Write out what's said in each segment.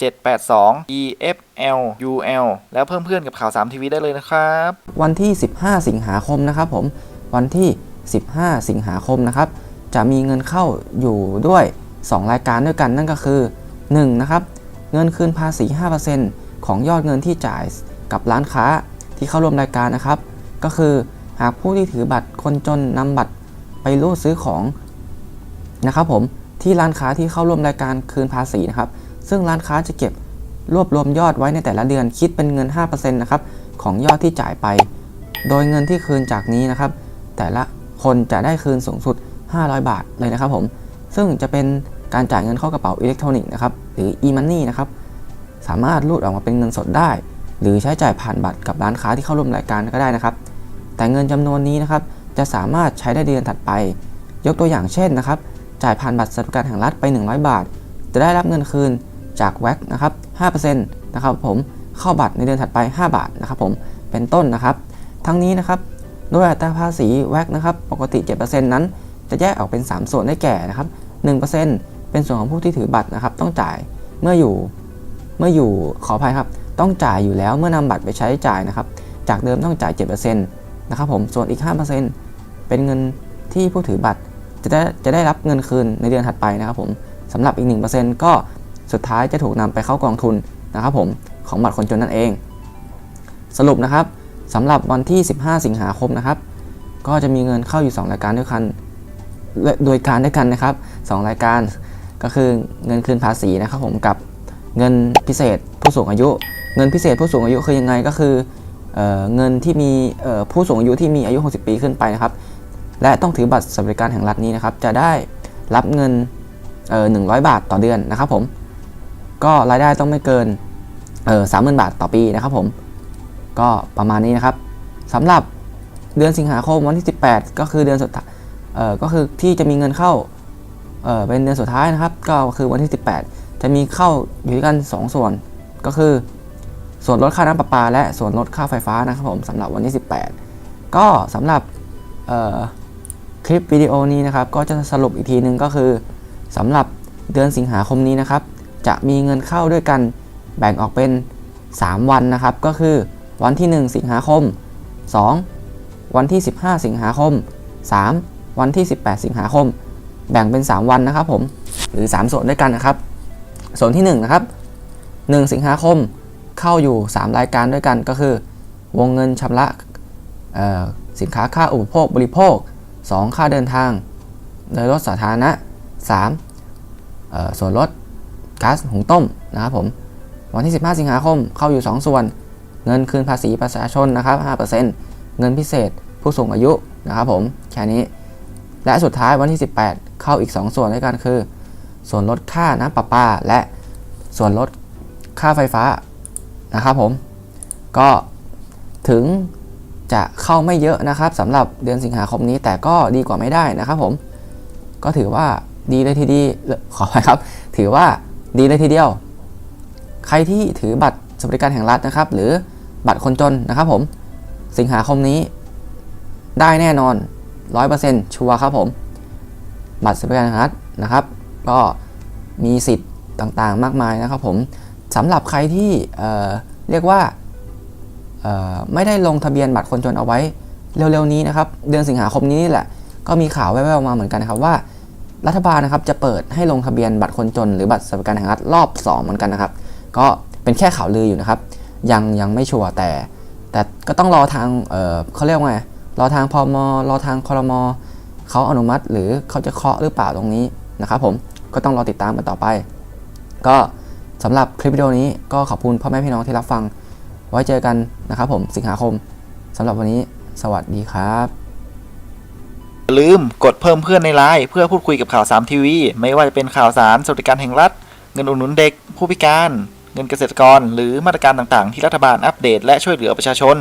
782 EFL UL แล้วเพิ่มเพื่อนกับข่าว3ทีวีได้เลยนะครับ วันที่ 15 สิงหาคมนะครับผม วันที่ 15 สิงหาคมนะครับ จะมีเงินเข้าอยู่ด้วย 2 รายการด้วยกันนั่นก็คือ 1. นะครับ เงินคืนภาษี 5%ของยอดเงินที่จ่ายกับร้านค้าที่เข้าร่วมรายการนะครับ ก็คือหากผู้ที่ถือบัตรคนจนนำบัตรไปรูดซื้อของนะครับผมที่ร้านค้าที่เข้าร่วมรายการคืนภาษีนะครับ ซึ่งร้านค้าจะเก็บรวบรวมยอดไว้ในแต่ละเดือนคิดเป็นเงิน 5%นะครับของยอดที่จ่ายไป โดยเงินที่คืนจากนี้นะครับ แต่ละคนจะได้คืนสูงสุด 500 บาทเลยนะครับผม ซึ่งจะเป็นการจ่ายเงินเข้ากระเป๋าอิเล็กทรอนิกส์นะครับหรือ e-money นะครับ สามารถรูดออกมาเป็นเงินสดได้ หรือใช้จ่ายผ่านบัตรกับร้านค้าที่เข้าร่วมรายการก็ได้นะครับ แต่เงินจำนวนนี้นะครับจะสามารถใช้ได้เดือนถัดไป ยกตัวอย่างเช่นนะครับ จ่ายผ่านบัตรสวัสดิการแห่งรัฐไป 100 บาท จะได้รับเงินคืน จากแว็กนะครับ5%นะครับผมเข้าบัตรในเดือนถัดไป 5 บาทนะครับผมเป็นต้นนะครับ ทั้งนี้นะครับโดยอัตราภาษีแว็กนะครับปกติ 7%นั้น จะแยกออกเป็น 3 ส่วนได้แก่นะครับ1%เป็นส่วนของผู้ที่ถือบัตรนะครับต้องจ่ายเมื่ออยู่เมื่ออยู่ขออภัยครับต้องจ่ายอยู่แล้วเมื่อนำบัตรไปใช้จ่ายนะครับ จากเดิมต้องจ่าย 7%นะครับผมส่วนอีก 5%เป็นเงินที่ผู้ถือบัตรจะได้จะได้รับเงินคืนในเดือนถัดไปนะครับผมสำหรับอีก 1%ก็ สุดท้ายจะถูกนำไปเข้ากองทุนนะครับผมของบัตรคนจนนั่นเอง สรุปนะครับสำหรับวันที่ 15 สิงหาคมนะครับ ก็จะมีเงินเข้าอยู่ 2 รายการด้วยกันโดยการด้วยกันนะครับ 2 รายการก็คือเงินคืนภาษีนะครับผมกับเงินพิเศษผู้สูงอายุ เงินพิเศษผู้สูงอายุคือยังไงก็คือเออเงินที่มีผู้สูงอายุที่มีอายุ 60 ปีขึ้นไปนะครับ และต้องถือบัตรสวัสดิการแห่งรัฐนี้นะครับ จะได้รับเงินเออ100บาทต่อเดือนนะครับผม ก็รายได้ต้องไม่เกินเออสามหมื่นบาทต่อปีนะครับผม ก็ประมาณนี้นะครับสำหรับเดือนสิงหาคมวันที่ 18 ก็คือเดือนสุดท้ายเออก็คือที่จะมีเงินเข้าเออเป็นเดือนสุดท้ายนะครับ ก็คือวันที่ 18 จะมีเข้าอยู่ด้วยกัน 2 ส่วน ก็คือส่วนลดค่าน้ำประปา และส่วนลดค่าไฟฟ้านะครับผมสำหรับวันที่ 18 ก็สำหรับคลิปวิดีโอนี้นะครับ ก็จะสรุปอีกทีหนึ่งก็คือสำหรับเดือนสิงหาคมนี้นะครับ จะมีเงินเข้าด้วยกันแบ่งออกเป็น 3 วันนะครับ ก็คือวันที่ 1 สิงหาคม 2 วันที่ 15 สิงหาคม 3 วันที่ 18 สิงหาคม แบ่งเป็น 3 วันนะครับผมหรือ 3 ส่วนด้วยกันนะครับ ส่วนที่1นะครับ1 สิงหาคมเข้าอยู่ 3 รายการด้วยกันก็คือ วงเงินชำระสินค้าค่าอุปโภคบริโภค 2 ค่าเดินทาง โดยรถสาธารณะ 3 ส่วนลด ก๊าซหุงต้มนะครับผมวันที่ 15 สิงหาคมเข้าอยู่ 2 ส่วน เงินคืนภาษีประชาชนนะครับ 5%เงินพิเศษผู้สูงอายุนะครับผมแค่นี้ และสุดท้ายวันที่ 18 เข้าอีก 2 ส่วนด้วยกันคือ ส่วนลดค่าน้ำประปา และส่วนลดค่าไฟฟ้านะครับผมก็ถึงจะเข้าไม่เยอะนะครับสำหรับเดือนสิงหาคมนี้แต่ก็ดีกว่าไม่ได้นะครับผมก็ถือว่าดีเลยทีดีขอไปครับ ถือว่า ดีเลยทีเดียว ใครที่ถือบัตรสวัสดิการแห่งรัฐนะครับ หรือบัตรคนจนนะครับผม สิงหาคมนี้ ได้แน่นอน 100%ชัวร์ครับผม บัตรสวัสดิการแห่งรัฐนะครับ ก็มีสิทธิ์ต่างๆ มากมายนะครับผมสำหรับใครที่เเรียกว่าไม่ได้ลงทะเบียนบัตรคนจนเอาไว้เร็วๆนี้นะครับ เดือนสิงหาคมนี้นี่แหละ ก็มีข่าวแว่วๆมาเหมือนกันนะครับว่า รัฐบาลนะครับจะเปิดให้ลงทะเบียนบัตรคนจน หรือบัตรสวัสดิการแห่งรัฐรอบ 2 เหมือนกันนะครับ ก็เป็นแค่ข่าวลืออยู่นะครับ ยังยังไม่ชัวร์แต่ แต่ก็ต้องรอทางเออเขาเรียกว่าไงรอทางพมรอทางคอรมเขาอนุมัติ หรือเขาจะเคาะหรือเปล่าตรงนี้นะครับผมก็ต้องรอติดตามกันต่อไป ก็สำหรับคลิปวิดีโอนี้ก็ขอบคุณพ่อแม่พี่น้องที่รับฟัง ไว้เจอกันนะครับผมสิงหาคมสำหรับวันนี้ สวัสดีครับ ลืมกดเพิ่มเพื่อนในไลน์เพื่อพูดคุยกับข่าว3ทีวีไม่ว่าจะเป็นข่าวสารสวัสดิการแห่งรัฐ เงินอุดหนุนเด็ก ผู้พิการ เงินเกษตรกร หรือมาตรการต่างๆ ที่รัฐบาลอัปเดตและช่วยเหลือประชาชน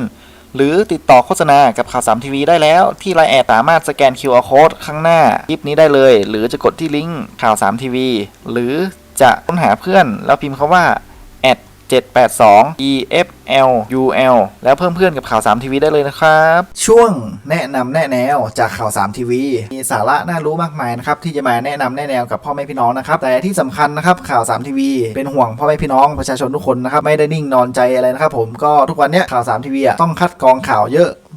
หรือติดต่อโฆษณากับข่าว3ทีวีได้แล้ว ที่ไลน์แอดสามารถสแกน QR Code ข้างหน้าคลิปนี้ได้เลย หรือจะกดที่ลิงก์ข่าว3ทีวีหรือจะค้นหาเพื่อนแล้วพิมพ์คาว่า 782 EFLUL แล้วเพิ่มเพื่อนกับข่าว 3 ทีวีได้เลยนะครับ ช่วงแนะนำแนะแนวจากข่าว 3 ทีวี มีสาระน่ารู้มากมายนะครับ ที่จะมาแนะนำแนะแนวกับพ่อแม่พี่น้องนะครับ แต่ที่สำคัญนะครับข่าว 3 ทีวี เป็นห่วงพ่อแม่พี่น้องประชาชนทุกคนนะครับ ไม่ได้นิ่งนอนใจอะไรนะครับผมก็ทุกวันเนี้ยข่าว 3 ทีวีต้องคัดกรองข่าวเยอะ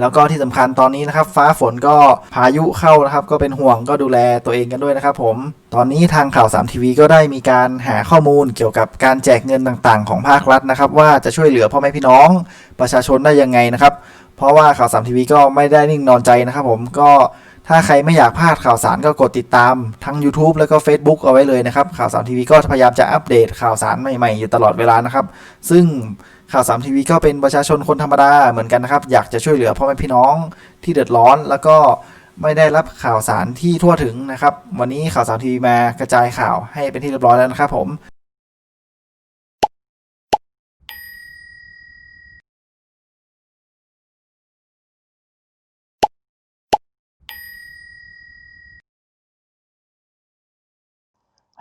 แล้วก็ที่สำคัญตอนนี้นะครับ ฟ้าฝนก็พายุเข้านะครับ ก็เป็นห่วงก็ดูแลตัวเองกันด้วยนะครับผม ตอนนี้ทางข่าว3ทีวีก็ได้มีการหาข้อมูลเกี่ยวกับการแจกเงินต่างๆ ของภาครัฐนะครับ ว่าจะช่วยเหลือพ่อแม่พี่น้องประชาชนได้ยังไงนะครับ เพราะว่าข่าว3ทีวีก็ไม่ได้นิ่งนอนใจนะครับ ผมก็ถ้าใครไม่อยากพลาดข่าวสารก็กดติดตามทั้ง YouTube แล้วก็ Facebook เอาไว้เลยนะครับ ข่าว3ทีวีก็พยายามจะอัปเดตข่าวสารใหม่ๆ อยู่ตลอดเวลานะครับ ซึ่ง ข่าวสามทีวีก็เป็นประชาชนคนธรรมดาเหมือนกันนะครับ อยากจะช่วยเหลือพ่อแม่พี่น้องที่เดือดร้อน แล้วก็ไม่ได้รับข่าวสารที่ทั่วถึงนะครับ วันนี้ข่าวสามทีวีมากระจายข่าวให้เป็นที่เรียบร้อยแล้วนะครับผม